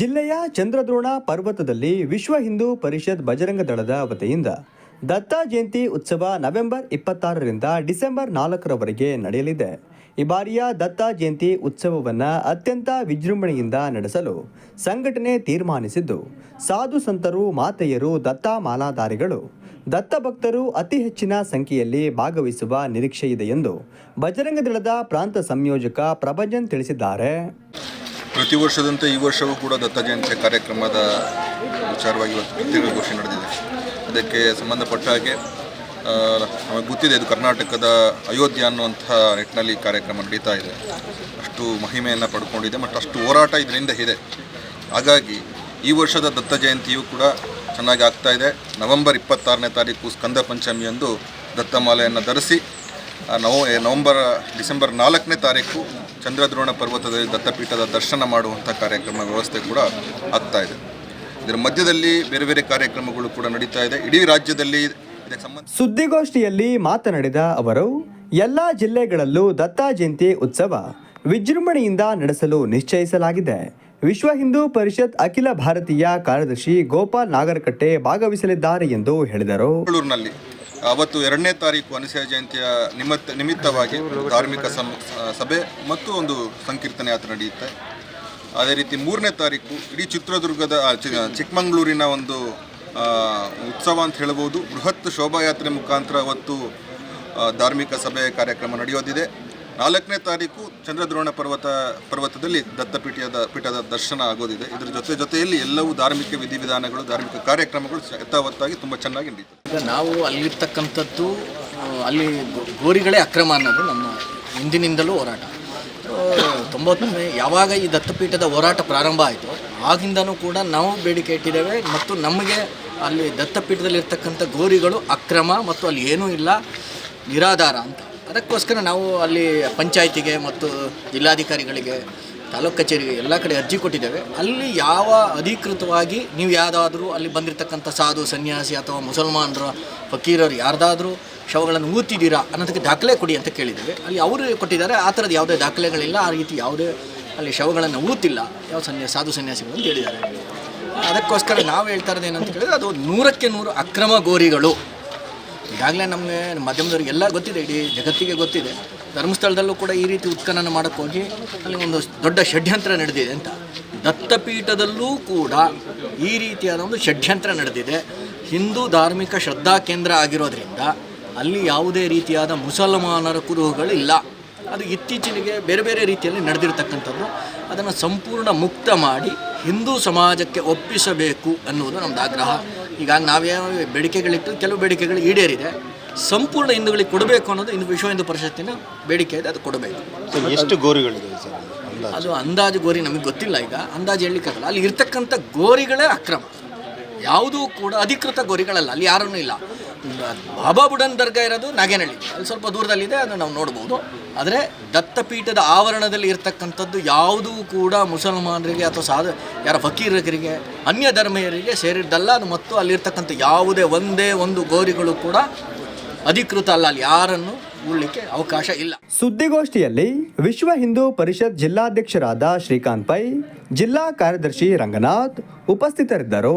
ಜಿಲ್ಲೆಯ ಚಂದ್ರದ್ರೋಣ ಪರ್ವತದಲ್ಲಿ ವಿಶ್ವ ಹಿಂದೂ ಪರಿಷತ್ ಬಜರಂಗ ದಳದ ವತಿಯಿಂದ ದತ್ತ ಜಯಂತಿ ಉತ್ಸವ ನವೆಂಬರ್ ಇಪ್ಪತ್ತಾರರಿಂದ ಡಿಸೆಂಬರ್ ನಾಲ್ಕರವರೆಗೆ ನಡೆಯಲಿದೆ. ಈ ಬಾರಿಯ ದತ್ತ ಜಯಂತಿ ಉತ್ಸವವನ್ನು ಅತ್ಯಂತ ವಿಜೃಂಭಣೆಯಿಂದ ನಡೆಸಲು ಸಂಘಟನೆ ತೀರ್ಮಾನಿಸಿದ್ದು, ಸಾಧು ಸಂತರು, ಮಾತೆಯರು, ದತ್ತ ಮಾಲಾಧಾರಿಗಳು, ದತ್ತ ಭಕ್ತರು ಅತಿ ಹೆಚ್ಚಿನ ಸಂಖ್ಯೆಯಲ್ಲಿ ಭಾಗವಹಿಸುವ ನಿರೀಕ್ಷೆ ಇದೆ ಎಂದು ಬಜರಂಗ ದಳದ ಪ್ರಾಂತ ಸಂಯೋಜಕ ಪ್ರಭಂಜನ್ ತಿಳಿಸಿದ್ದಾರೆ. ಪ್ರತಿ ವರ್ಷದಂತೆ ಈ ವರ್ಷವೂ ಕೂಡ ದತ್ತ ಜಯಂತಿ ಕಾರ್ಯಕ್ರಮದ ವಿಚಾರವಾಗಿ ಇವತ್ತು ಪತ್ರಿಕಾಗೋಷ್ಠಿ ನಡೆದಿದೆ. ಅದಕ್ಕೆ ಸಂಬಂಧಪಟ್ಟ ಹಾಗೆ ನಮಗೆ ಗೊತ್ತಿದೆ ಇದು ಕರ್ನಾಟಕದ ಅಯೋಧ್ಯ ಅನ್ನುವಂಥ ನಿಟ್ಟಿನಲ್ಲಿ ಕಾರ್ಯಕ್ರಮ ನಡೀತಾ ಇದೆ. ಅಷ್ಟು ಮಹಿಮೆಯನ್ನು ಪಡ್ಕೊಂಡಿದೆ, ಮತ್ತು ಅಷ್ಟು ಹೋರಾಟ ಇದರಿಂದ ಇದೆ. ಹಾಗಾಗಿ ಈ ವರ್ಷದ ದತ್ತ ಜಯಂತಿಯು ಕೂಡ ಚೆನ್ನಾಗಿ ಆಗ್ತಾ ಇದೆ. ನವೆಂಬರ್ ಇಪ್ಪತ್ತಾರನೇ ತಾರೀಕು ಸ್ಕಂದ ಪಂಚಮಿಯಂದು ದತ್ತಮಾಲೆಯನ್ನು ಧರಿಸಿ ನವ ನವಂಬರ್ ಡಿಸೆಂಬರ್ ನಾಲ್ಕನೇ ತಾರೀಕು ಚಂದ್ರದ್ರೋಣ ಪರ್ವತದಲ್ಲಿ ದತ್ತಪೀಠದ ದರ್ಶನ ಮಾಡುವಂಥ ಕಾರ್ಯಕ್ರಮ ವ್ಯವಸ್ಥೆ ಕೂಡ ಆಗ್ತಾ ಇದೆ. ಇದರ ಮಧ್ಯದಲ್ಲಿ ಬೇರೆ ಬೇರೆ ಕಾರ್ಯಕ್ರಮಗಳು ಕೂಡ ನಡೀತಾ ಇದೆ. ಇಡೀ ರಾಜ್ಯದಲ್ಲಿ ಇದಕ್ಕೆ ಸಂಬಂಧ ಸುದ್ದಿಗೋಷ್ಠಿಯಲ್ಲಿ ಮಾತನಾಡಿದ ಅವರು ಎಲ್ಲ ಜಿಲ್ಲೆಗಳಲ್ಲೂ ದತ್ತ ಜಯಂತಿ ಉತ್ಸವ ವಿಜೃಂಭಣೆಯಿಂದ ನಡೆಸಲು ನಿಶ್ಚಯಿಸಲಾಗಿದೆ. ವಿಶ್ವ ಹಿಂದೂ ಪರಿಷತ್ ಅಖಿಲ ಭಾರತೀಯ ಕಾರ್ಯದರ್ಶಿ ಗೋಪಾಲ್ ನಾಗರಕಟ್ಟೆ ಭಾಗವಹಿಸಲಿದ್ದಾರೆ ಎಂದು ಹೇಳಿದರು. ಬೆಂಗಳೂರಿನಲ್ಲಿ ಅವತ್ತು ಎರಡನೇ ತಾರೀಕು ಅನಸೂಯ ಜಯಂತಿಯ ನಿಮಿತ್ತ ನಿಮಿತ್ತವಾಗಿ ಧಾರ್ಮಿಕ ಸಭೆ ಮತ್ತು ಒಂದು ಸಂಕೀರ್ತನೆ ಯಾತ್ರೆ ನಡೆಯುತ್ತೆ. ಅದೇ ರೀತಿ ಮೂರನೇ ತಾರೀಕು ಇಡೀ ಚಿತ್ರದುರ್ಗದ ಚಿಕ್ಕಮಗಳೂರಿನ ಒಂದು ಉತ್ಸವ ಅಂತ ಹೇಳ್ಬೋದು. ಬೃಹತ್ ಶೋಭಾಯಾತ್ರೆ ಮುಖಾಂತರ ಅವತ್ತು ಧಾರ್ಮಿಕ ಸಭೆ ಕಾರ್ಯಕ್ರಮ ನಡೆಯೋದಿದೆ. ನಾಲ್ಕನೇ ತಾರೀಕು ಚಂದ್ರದ್ರೋಣ ಪರ್ವತ, ಪರ್ವತದಲ್ಲಿ ದತ್ತಪೀಠದ, ಪೀಠದ ದರ್ಶನ ಆಗೋದಿದೆ. ಇದರ ಜೊತೆ ಜೊತೆಯಲ್ಲಿ ಎಲ್ಲವೂ ಧಾರ್ಮಿಕ ವಿಧಿವಿಧಾನಗಳು, ಧಾರ್ಮಿಕ ಕಾರ್ಯಕ್ರಮಗಳು ಯಥಾವತ್ತಾಗಿ ತುಂಬ ಚೆನ್ನಾಗಿ ನಡೀತು ಈಗ ನಾವು ಅಲ್ಲಿರ್ತಕ್ಕಂಥದ್ದು ಅಲ್ಲಿ ಗೋರಿಗಳೇ ಅಕ್ರಮ ಅನ್ನೋದು ನಮ್ಮ ಹಿಂದಿನಿಂದಲೂ ಹೋರಾಟ. ತೊಂಬತ್ತನೇ ಯಾವಾಗ ಈ ದತ್ತಪೀಠದ ಹೋರಾಟ ಪ್ರಾರಂಭ ಆಯಿತು, ಆಗಿಂದನೂ ಕೂಡ ನಾವು ಬೇಡಿಕೆ ಇಟ್ಟಿದ್ದೇವೆ ಮತ್ತು ನಮಗೆ ಅಲ್ಲಿ ದತ್ತಪೀಠದಲ್ಲಿರ್ತಕ್ಕಂಥ ಗೋರಿಗಳು ಅಕ್ರಮ ಮತ್ತು ಅಲ್ಲಿ ಏನೂ ಇಲ್ಲ, ನಿರಾಧಾರ ಅಂತ. ಅದಕ್ಕೋಸ್ಕರ ನಾವು ಅಲ್ಲಿ ಪಂಚಾಯಿತಿಗೆ ಮತ್ತು ಜಿಲ್ಲಾಧಿಕಾರಿಗಳಿಗೆ, ತಾಲೂಕು ಕಚೇರಿಗೆ ಎಲ್ಲ ಕಡೆ ಅರ್ಜಿ ಕೊಟ್ಟಿದ್ದೇವೆ. ಅಲ್ಲಿ ಯಾವ ಅಧಿಕೃತವಾಗಿ ನೀವು ಯಾವುದಾದ್ರೂ ಅಲ್ಲಿ ಬಂದಿರತಕ್ಕಂಥ ಸಾಧು, ಸನ್ಯಾಸಿ ಅಥವಾ ಮುಸಲ್ಮಾನರ, ಫಕೀರರು ಯಾರ್ದಾದರೂ ಶವಗಳನ್ನು ಊತಿದ್ದೀರಾ ಅನ್ನೋದಕ್ಕೆ ದಾಖಲೆ ಕೊಡಿ ಅಂತ ಕೇಳಿದ್ದೇವೆ. ಅಲ್ಲಿ ಅವರು ಕೊಟ್ಟಿದ್ದಾರೆ, ಆ ಥರದ ಯಾವುದೇ ದಾಖಲೆಗಳಿಲ್ಲ. ಆ ರೀತಿ ಯಾವುದೇ ಅಲ್ಲಿ ಶವಗಳನ್ನು ಊತಿಲ್ಲ ಯಾವ ಸನ್ಯಾ, ಸಾಧು ಸನ್ಯಾಸಿಗಳು ಅಂತ ಹೇಳಿದ್ದಾರೆ. ಅದಕ್ಕೋಸ್ಕರ ನಾವು ಹೇಳ್ತಾ ಇರೋದು ಏನಂತ ಹೇಳಿದ್ರೆ ಅದು ನೂರಕ್ಕೆ ನೂರು ಅಕ್ರಮ ಗೋರಿಗಳು. ಈಗಾಗಲೇ ನಮಗೆ ಮಾಧ್ಯಮದವ್ರಿಗೆ ಎಲ್ಲ ಗೊತ್ತಿದೆ, ಇಡೀ ಜಗತ್ತಿಗೆ ಗೊತ್ತಿದೆ. ಧರ್ಮಸ್ಥಳದಲ್ಲೂ ಕೂಡ ಈ ರೀತಿ ಉತ್ಖನನ ಮಾಡೋಕ್ಕೋಗಿ ಅಲ್ಲಿ ಒಂದು ದೊಡ್ಡ ಷಡ್ಯಂತ್ರ ನಡೆದಿದೆ ಅಂತ. ದತ್ತಪೀಠದಲ್ಲೂ ಕೂಡ ಈ ರೀತಿಯಾದ ಒಂದು ಷಡ್ಯಂತ್ರ ನಡೆದಿದೆ. ಹಿಂದೂ ಧಾರ್ಮಿಕ ಶ್ರದ್ಧಾ ಕೇಂದ್ರ ಆಗಿರೋದ್ರಿಂದ ಅಲ್ಲಿ ಯಾವುದೇ ರೀತಿಯಾದ ಮುಸಲ್ಮಾನರ ಕುರುಹುಗಳಿಲ್ಲ. ಅದು ಇತ್ತೀಚೆಗೆ ಬೇರೆ ಬೇರೆ ರೀತಿಯಲ್ಲಿ ನಡೆದಿರ್ತಕ್ಕಂಥದ್ದು. ಅದನ್ನು ಸಂಪೂರ್ಣ ಮುಕ್ತ ಮಾಡಿ ಹಿಂದೂ ಸಮಾಜಕ್ಕೆ ಒಪ್ಪಿಸಬೇಕು ಅನ್ನುವುದು ನಮ್ಮದು ಆಗ್ರಹ. ಈಗ ನಾವ್ಯಾವ ಬೇಡಿಕೆಗಳಿಟ್ಟು ಕೆಲವು ಬೇಡಿಕೆಗಳು ಈಡೇರಿದೆ. ಸಂಪೂರ್ಣ ಹಿಂದೂಗಳಿಗೆ ಕೊಡಬೇಕು ಅನ್ನೋದು ಇನ್ನು ವಿಶ್ವ ಹಿಂದೂ ಪರಿಷತ್ತಿನ ಬೇಡಿಕೆ ಇದೆ ಅದು ಕೊಡಬೇಕು. ಎಷ್ಟು ಗೋರಿಗಳಿದೆ ಸರ್ ಅದು ಅಂದಾಜು ಗೋರಿ ನಮಗೆ ಗೊತ್ತಿಲ್ಲ ಈಗ. ಅಂದಾಜು ಹೇಳಲಿಕ್ಕಾಗಲ್ಲ. ಅಲ್ಲಿ ಇರ್ತಕ್ಕಂಥ ಗೋರಿಗಳೇ ಅಕ್ರಮ. ಯಾವುದೂ ಕೂಡ ಅಧಿಕೃತ ಗೋರಿಗಳಲ್ಲ ಅಲ್ಲಿ ಯಾರನ್ನೂ ಇಲ್ಲ. ಬಾಬಾ ಬುಡನ್ ದರ್ಗಾ ಇರೋದು ನಾಗೇನಹಳ್ಳಿ. ಅಲ್ಲಿ ಸ್ವಲ್ಪ ದೂರದಲ್ಲಿದೆ, ಅದನ್ನು ನಾವು ನೋಡ್ಬೋದು. ಆದರೆ ದತ್ತಪೀಠದ ಆವರಣದಲ್ಲಿ ಇರತಕ್ಕಂಥದ್ದು ಯಾವುದೂ ಕೂಡ ಮುಸಲ್ಮಾನರಿಗೆ ಅಥವಾ ಸಾಧ, ಯಾರ ಫಕೀರರಿಗೆ ಅನ್ಯ ಧರ್ಮೀಯರಿಗೆ ಸೇರಿದ್ದಲ್ಲ. ಅದು ಮತ್ತು ಅಲ್ಲಿರ್ತಕ್ಕಂಥ ಯಾವುದೇ ಒಂದೇ ಒಂದು ಗೋರಿಗಳು ಕೂಡ ಅಧಿಕೃತ ಅಲ್ಲ. ಅಲ್ಲಿ ಯಾರನ್ನು ಉಳ್ಳಿಕ್ಕೆ ಅವಕಾಶ ಇಲ್ಲ. ಸುದ್ದಿಗೋಷ್ಠಿಯಲ್ಲಿ ವಿಶ್ವ ಹಿಂದೂ ಪರಿಷತ್ ಜಿಲ್ಲಾಧ್ಯಕ್ಷರಾದ ಶ್ರೀಕಾಂತ್ ಪೈ, ಜಿಲ್ಲಾ ಕಾರ್ಯದರ್ಶಿ ರಂಗನಾಥ್ ಉಪಸ್ಥಿತರಿದ್ದರು.